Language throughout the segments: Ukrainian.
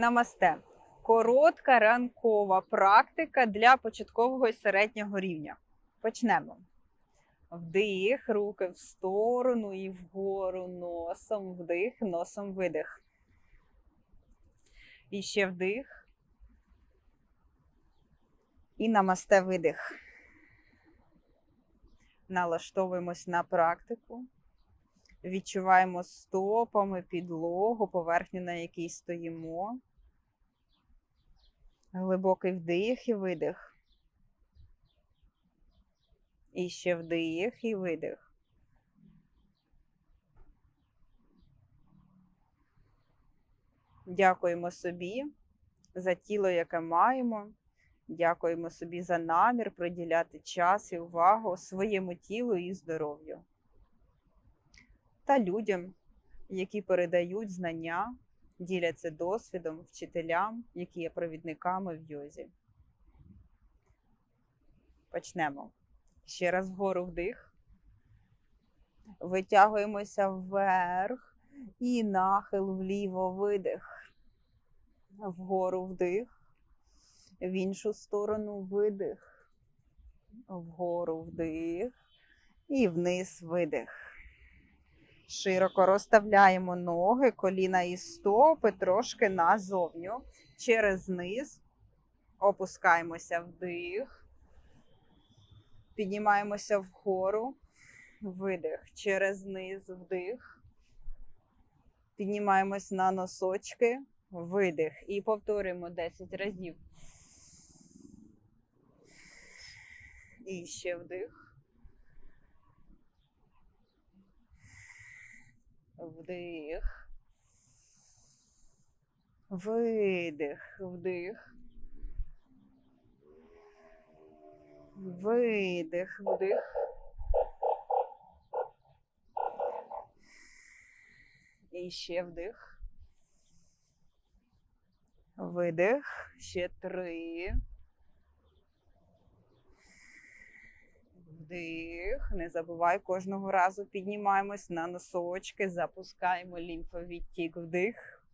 Намасте. Коротка ранкова практика для початкового і середнього рівня. Почнемо. Вдих, руки в сторону і вгору носом, вдих, носом видих. І ще вдих. І намасте видих. Налаштовуємось на практику. Відчуваємо стопами підлогу, поверхню, на якій стоїмо. Глибокий вдих і видих. І ще вдих і видих. Дякуємо собі за тіло, яке маємо. Дякуємо собі за намір приділяти час і увагу своєму тілу і здоров'ю та людям, які передають знання, діляться досвідом вчителям, які є провідниками в йозі. Почнемо. Ще раз вгору вдих. Витягуємося вверх і нахил вліво видих. Вгору вдих. В іншу сторону видих. Вгору вдих. І вниз видих. Широко розставляємо ноги, коліна і стопи трошки назовню. Через низ. Опускаємося вдих. Піднімаємося вгору. Видих. Через низ вдих. Піднімаємось на носочки. Видих. І повторюємо 10 разів. І ще вдих. Вдих. Видих, вдих. Видих, вдих. І ще вдих. Видих. Ще три. Вдих. Не забувай кожного разу піднімаємось на носочки, запускаємо лімфовідтік. Вдих.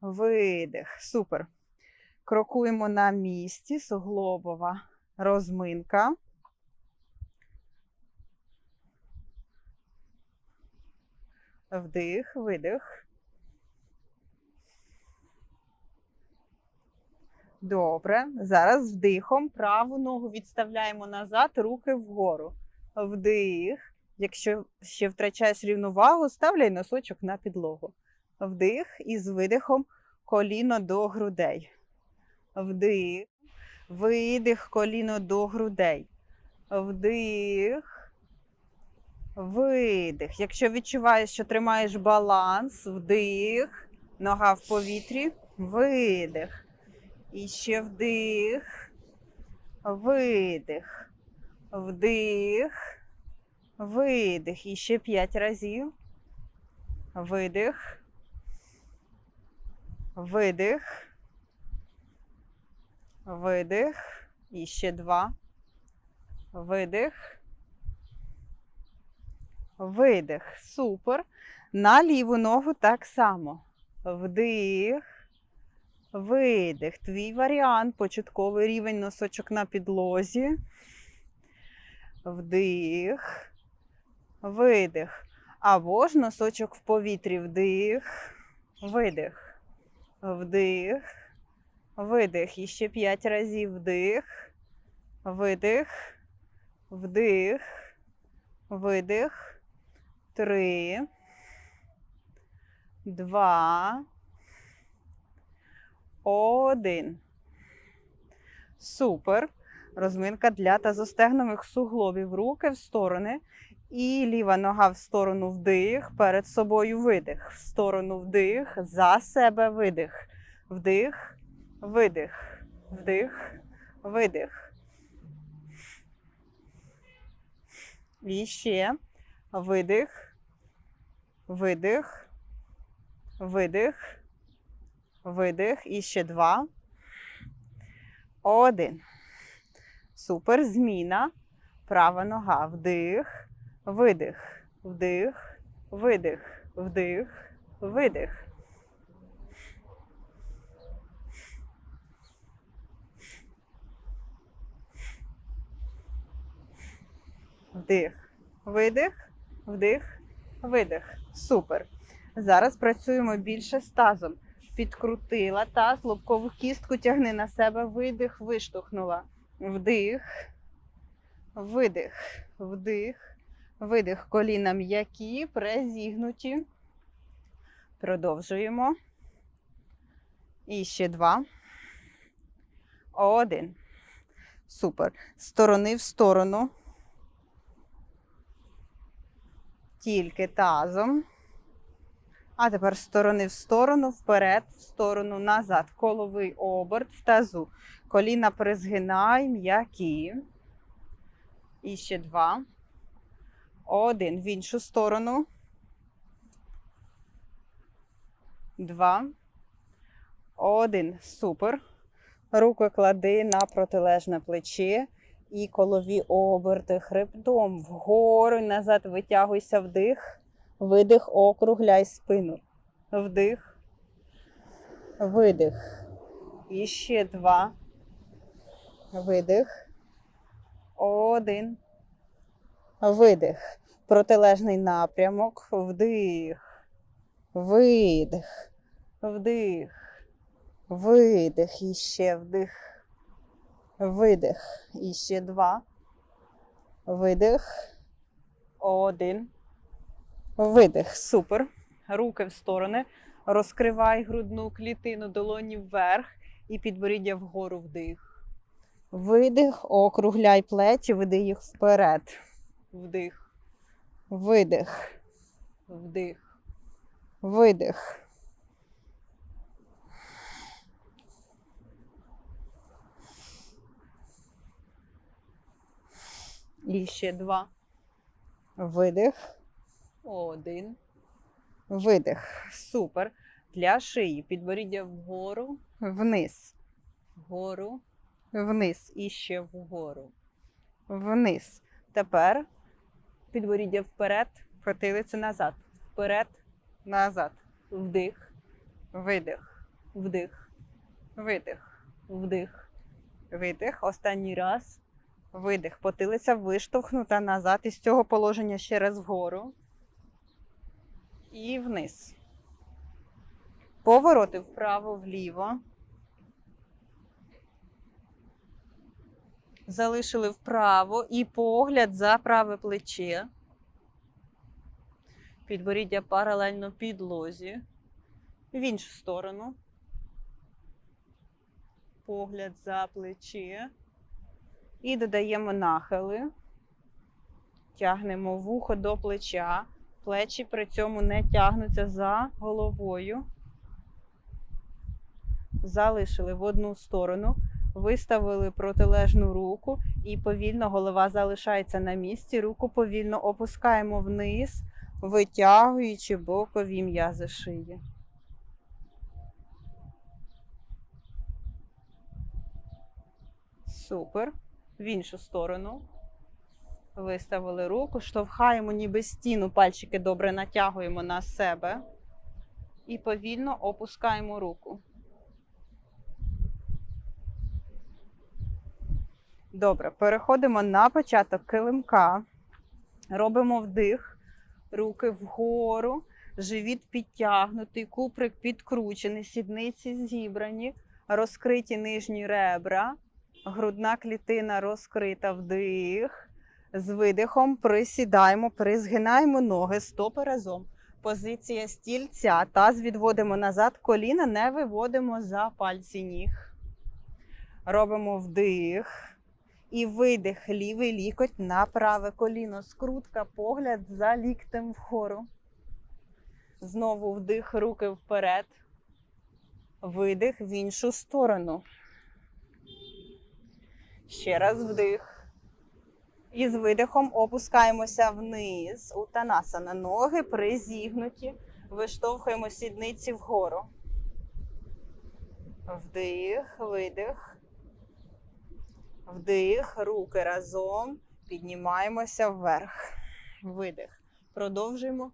Видих. Супер. Крокуємо на місці, суглобова розминка. Вдих, видих. Добре. Зараз вдихом праву ногу відставляємо назад, руки вгору. Вдих. Якщо ще втрачаєш рівновагу, ставляй носочок на підлогу. Вдих і з видихом коліно до грудей. Вдих. Видих коліно до грудей. Вдих. Видих. Якщо відчуваєш, що тримаєш баланс, вдих. Нога в повітрі. Видих. І ще вдих, видих, вдих, видих. І ще п'ять разів. Видих, видих, видих. І ще два. Видих. Видих. Супер. На ліву ногу так само. Вдих. Видих. Твій варіант. Початковий рівень носочок на підлозі. Вдих. Видих. Або ж носочок в повітрі. Вдих. Видих. Вдих. Видих. І ще п'ять разів вдих. Видих. Вдих. Видих. Три. Два. Один. Супер. Розминка для тазостегнових суглобів. Руки в сторони. І ліва нога в сторону вдих. Перед собою видих. В сторону вдих. За себе видих. Вдих. Видих. Вдих. Видих. І ще. Видих. Видих. Видих. Видих. І ще два. Один. Супер. Зміна. Права нога. Вдих. Видих. Вдих. Видих. Вдих. Видих. Вдих. Видих. Вдих. Видих. Супер. Зараз працюємо більше з тазом. Підкрутила таз, лобкову кістку тягни на себе, видих, виштовхнула. Вдих, видих, вдих, видих. Коліна м'які, презігнуті. Продовжуємо. І ще два. Один. Супер. Сторони в сторону. Тільки тазом. А тепер з сторони в сторону, вперед, в сторону, назад. Коловий оберт в тазу. Коліна призгинай, м'які. І ще два. Один. В іншу сторону. Два. Один. Супер. Руки клади на протилежне плече і колові оберти хребтом вгору назад витягуйся вдих, видих, округляй спину. Вдих, видих. І ще два. Видих. Один. Видих. Протилежний напрямок. Вдих. Видих. Вдих. Видих. І ще вдих. Видих. І ще два. Видих. Один. Видих. Супер. Руки в сторони. Розкривай грудну клітину, долоні вверх і підборіддя вгору вдих. Видих, округляй плечі, веди їх вперед. Вдих. Видих. Вдих. Видих. І ще два. Видих. Один. Видих. Супер. Для шиї. Підборіддя вгору, вниз. Вгору, вниз. І ще вгору. Вниз. Тепер підборіддя вперед, потилицю назад. Вперед, назад. Вдих. Видих. Вдих. Видих. Вдих. Видих. Останній раз. Видих. Потилиця виштовхнута назад. Із цього положення ще раз вгору. І вниз. Повороти вправо, вліво. Залишили вправо і погляд за праве плече. Підборіддя паралельно підлозі. В іншу сторону. Погляд за плече. І додаємо нахили. Тягнемо вухо до плеча. Плечі при цьому не тягнуться за головою. Залишили в одну сторону, виставили протилежну руку і повільно голова залишається на місці. Руку повільно опускаємо вниз, витягуючи бокові м'язи шиї. Супер. В іншу сторону. Виставили руку, штовхаємо ніби стіну, пальчики добре натягуємо на себе і повільно опускаємо руку. Добре, переходимо на початок килимка. Робимо вдих, руки вгору, живіт підтягнутий, куприк підкручений, сідниці зібрані, розкриті нижні ребра, грудна клітина розкрита вдих. З видихом присідаємо, призгинаємо ноги, стопи разом. Позиція стільця. Таз відводимо назад, коліна не виводимо за пальці ніг. Робимо вдих. І видих, лівий лікоть на праве коліно. Скрутка, погляд за ліктем вгору. Знову вдих, руки вперед. Видих в іншу сторону. Ще раз вдих. І з видихом опускаємося вниз. Утанасана. Ноги призігнуті. Виштовхуємо сідниці вгору. Вдих, видих. Вдих, руки разом. Піднімаємося вверх. Видих. Продовжуємо.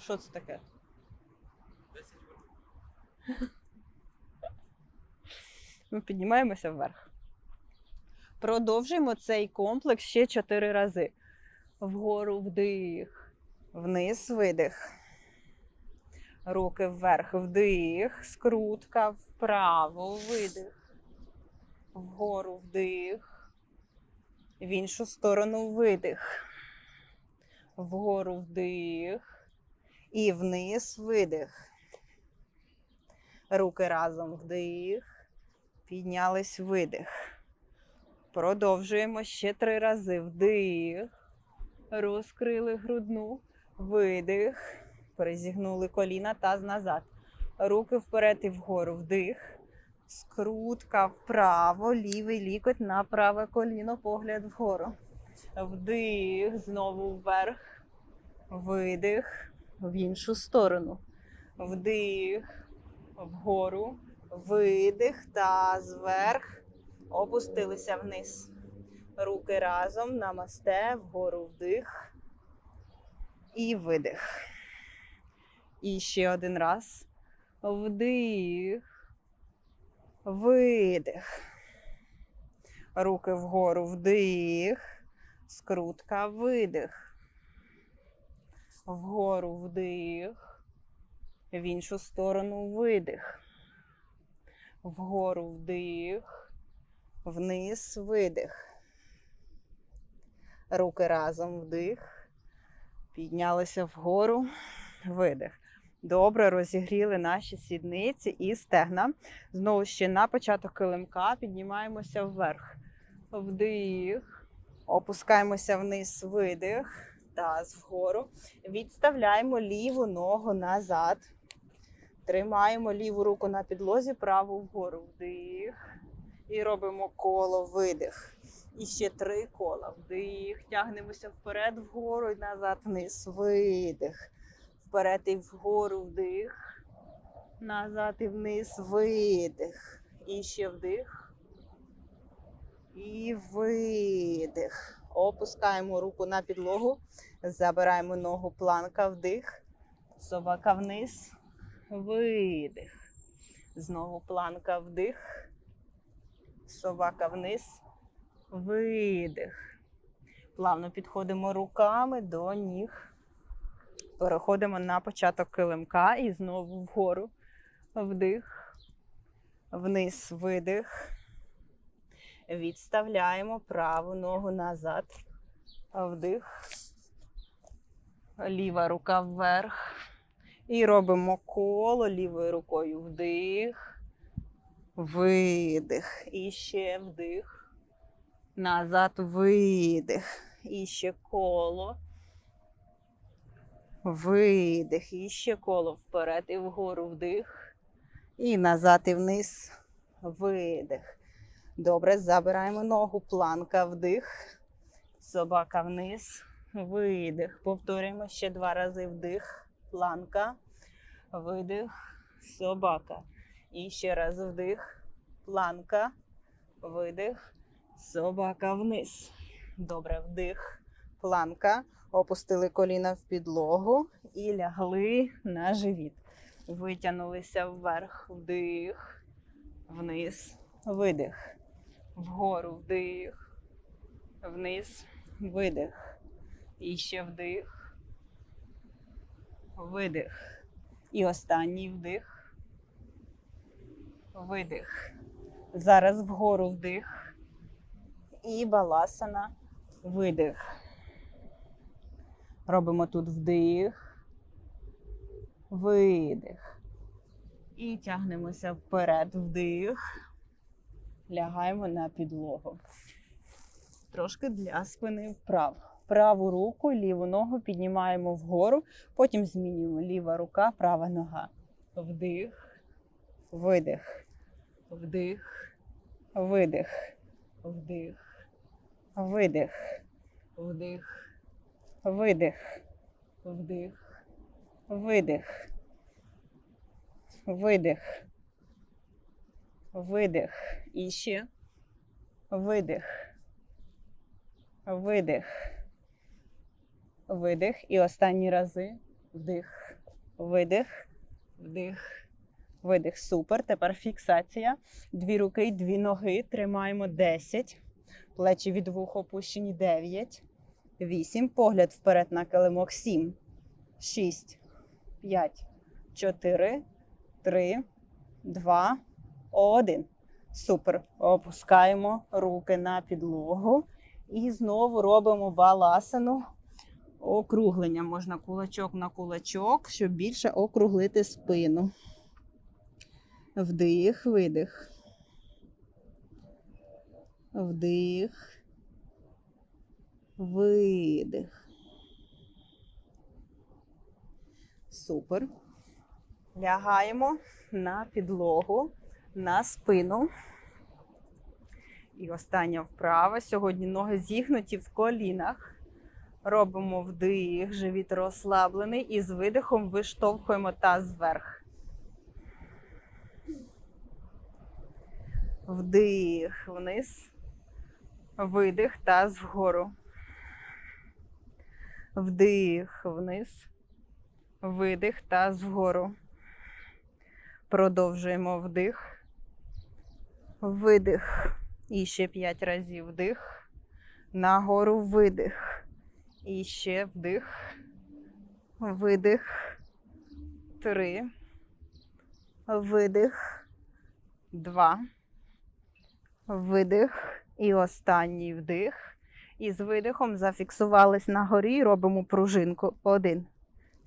Що це таке? Ми піднімаємося вверх. Продовжуємо цей комплекс ще 4 рази. Вгору вдих. Вниз видих. Руки вверх, вдих, скрутка вправо, видих. Вгору вдих. В іншу сторону видих. Вгору вдих. І вниз видих. Руки разом вдих. Піднялись видих. Продовжуємо ще три рази. Вдих. Розкрили грудну. Видих. Перезігнули коліна таз назад. Руки вперед і вгору. Вдих. Скрутка вправо, лівий лікоть на праве коліно, погляд вгору. Вдих, знову вверх. Видих в іншу сторону. Вдих вгору. Видих таз вверх. Опустилися вниз. Руки разом, намасте, вгору вдих. І видих. І ще один раз. Вдих. Видих. Руки вгору вдих. Скрутка, видих. Вгору вдих. В іншу сторону видих. Вгору вдих. Вниз видих. Руки разом вдих. Піднялися вгору. Видих. Добре, розігріли наші сідниці і стегна. Знову ще на початок килимка піднімаємося вверх. Вдих. Опускаємося вниз, видих. Таз вгору. Відставляємо ліву ногу назад. Тримаємо ліву руку на підлозі, праву вгору. Вдих. І робимо коло, видих. І ще три кола. Вдих. Тягнемося вперед, вгору і назад, вниз. Видих. Вперед і вгору вдих. Назад і вниз. Видих. І ще вдих. І видих. Опускаємо руку на підлогу. Забираємо ногу планка, вдих. Собака вниз. Видих. Знову планка вдих. Собака вниз. Видих. Плавно підходимо руками до ніг. Переходимо на початок килимка і знову вгору. Вдих. Вниз видих. Відставляємо праву ногу назад. Вдих. Ліва рука вверх. І робимо коло лівою рукою вдих, видих. І ще вдих. Назад видих. І ще коло. Видих. І ще коло вперед і вгору вдих. І назад і вниз. Видих. Добре, забираємо ногу, планка вдих. Собака вниз. Видих. Повторюємо ще два рази вдих. Планка. Видих. Собака. І ще раз вдих. Планка. Видих. Собака вниз. Добре, вдих. Планка. Опустили коліна в підлогу і лягли на живіт. Витягнулися вверх, вдих, вниз, видих. Вгору вдих, вниз, видих. І ще вдих, видих. І останній вдих, видих. Зараз вгору вдих. І баласана, видих. Робимо тут вдих, видих. І тягнемося вперед, вдих. Лягаємо на підлогу. Трошки для спини вправ. Праву руку, ліву ногу піднімаємо вгору, потім змінюємо ліва рука, права нога. Вдих, видих, вдих, видих, вдих, видих, вдих. Видих, вдих, видих, видих, видих. І ще. Видих, видих, видих. І останні рази. Вдих, видих, вдих, видих. Супер. Тепер фіксація. Дві руки, дві ноги. Тримаємо 10. Плечі від вух опущені 9. Вісім. Погляд вперед на килимок. Сім. Шість. П'ять. Чотири. Три. Два. Один. Супер. Опускаємо руки на підлогу. І знову робимо баласану. Округлення. Можна кулачок на кулачок, щоб більше округлити спину. Вдих, видих. Вдих. Видих. Супер. Лягаємо на підлогу, на спину. І остання вправа. Сьогодні ноги зігнуті в колінах. Робимо вдих, живіт розслаблений і з видихом виштовхуємо таз вверх. Вдих вниз, видих, таз вгору. Вдих вниз, видих, таз вгору. Продовжуємо вдих, видих. І ще п'ять разів вдих. Нагору видих. І ще вдих. Видих. Три. Видих. Два. Видих. І останній вдих. І з видихом зафіксувались на горі. Робимо пружинку. Один,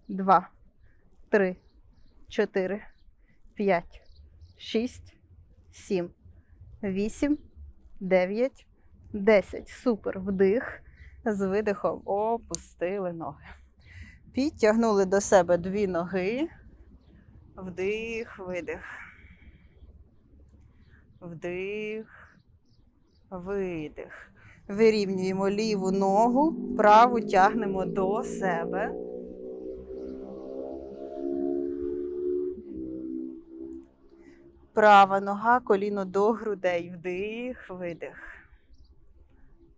два, три, чотири, п'ять, шість, сім, вісім, дев'ять, десять. Супер. Вдих. З видихом опустили ноги. Підтягнули до себе дві ноги. Вдих, видих. Вдих, видих. Вирівнюємо ліву ногу, праву тягнемо до себе. Права нога, коліно до грудей. Вдих, видих.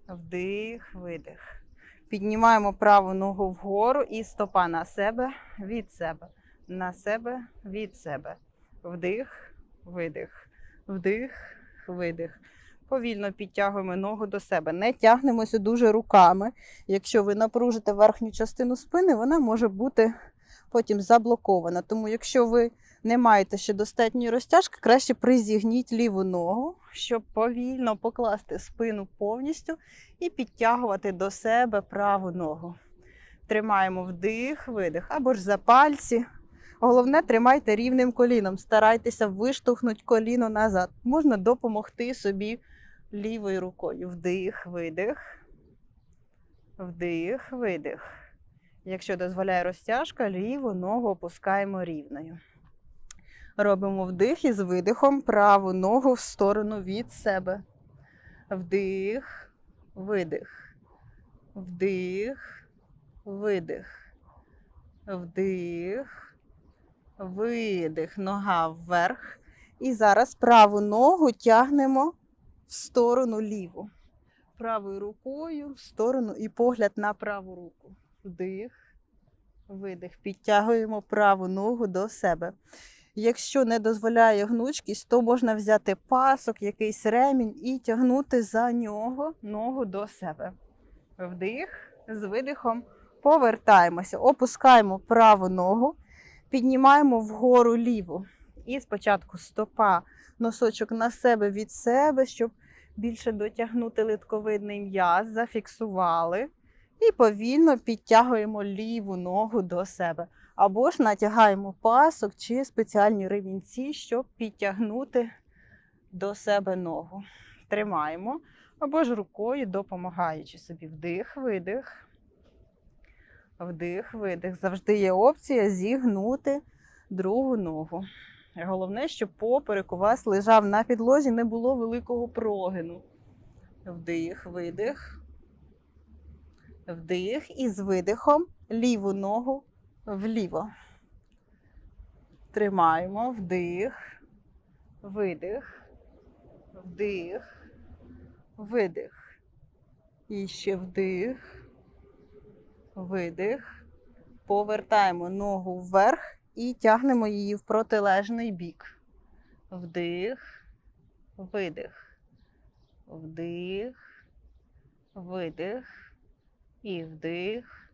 Вдих, видих. Піднімаємо праву ногу вгору і стопа на себе, від себе. На себе, від себе. Вдих, видих. Вдих, видих. Повільно підтягуємо ногу до себе. Не тягнемося дуже руками. Якщо ви напружите верхню частину спини, вона може бути потім заблокована. Тому, якщо ви не маєте ще достатньої розтяжки, краще призігніть ліву ногу, щоб повільно покласти спину повністю і підтягувати до себе праву ногу. Тримаємо вдих, видих, або ж за пальці. Головне, тримайте рівним коліном. Старайтеся виштовхнути коліно назад. Можна допомогти собі лівою рукою. Вдих, видих. Вдих, видих. Якщо дозволяє розтяжка, ліву ногу опускаємо рівною. Робимо вдих і з видихом праву ногу в сторону від себе. Вдих, видих. Вдих, видих. Вдих, видих. Нога вверх. І зараз праву ногу тягнемо в сторону ліву. Правою рукою в сторону і погляд на праву руку. Вдих, видих. Підтягуємо праву ногу до себе. Якщо не дозволяє гнучкість, то можна взяти пасок, якийсь ремінь і тягнути за нього ногу до себе. Вдих, з видихом повертаємося, опускаємо праву ногу, піднімаємо вгору ліву. І спочатку стопа, носочок на себе від себе, щоб більше дотягнути литковидний м'яз, зафіксували. І повільно підтягуємо ліву ногу до себе. Або ж натягаємо пасок чи спеціальні ремінці, щоб підтягнути до себе ногу. Тримаємо, або ж рукою допомагаючи собі. Вдих, видих. Вдих, видих. Завжди є опція зігнути другу ногу. Головне, щоб поперек у вас лежав на підлозі, не було великого прогину. Вдих, видих. Вдих і з видихом ліву ногу вліво. Тримаємо вдих, видих, вдих, видих. І ще вдих, видих. Повертаємо ногу вверх і тягнемо її в протилежний бік. Вдих, видих, вдих, видих, І вдих,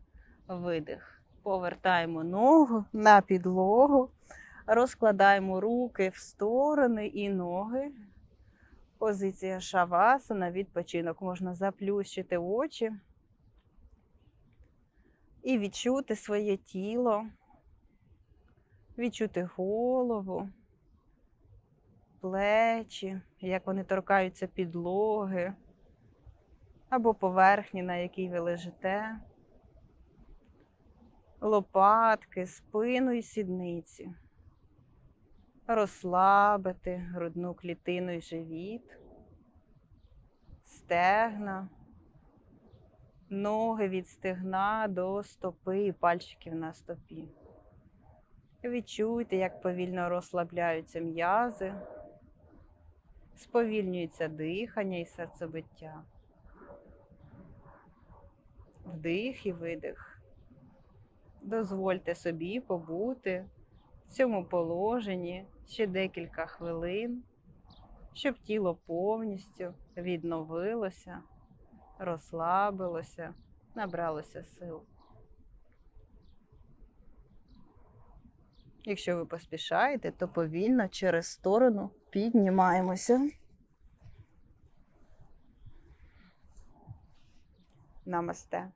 видих. Повертаємо ногу на підлогу, розкладаємо руки в сторони і ноги. Позиція шавасана, відпочинок. Можна заплющити очі і відчути своє тіло, відчути голову, плечі, як вони торкаються підлоги або поверхні, на якій ви лежите, лопатки, спину і сідниці. Розслабити грудну клітину і живіт, стегна, ноги від стегна до стопи і пальчиків на стопі. Відчуйте, як повільно розслабляються м'язи, сповільнюється дихання і серцебиття. Вдих і видих. Дозвольте собі побути в цьому положенні ще декілька хвилин, щоб тіло повністю відновилося, розслабилося, набралося сил. Якщо ви поспішаєте, то повільно через сторону піднімаємося. Намасте.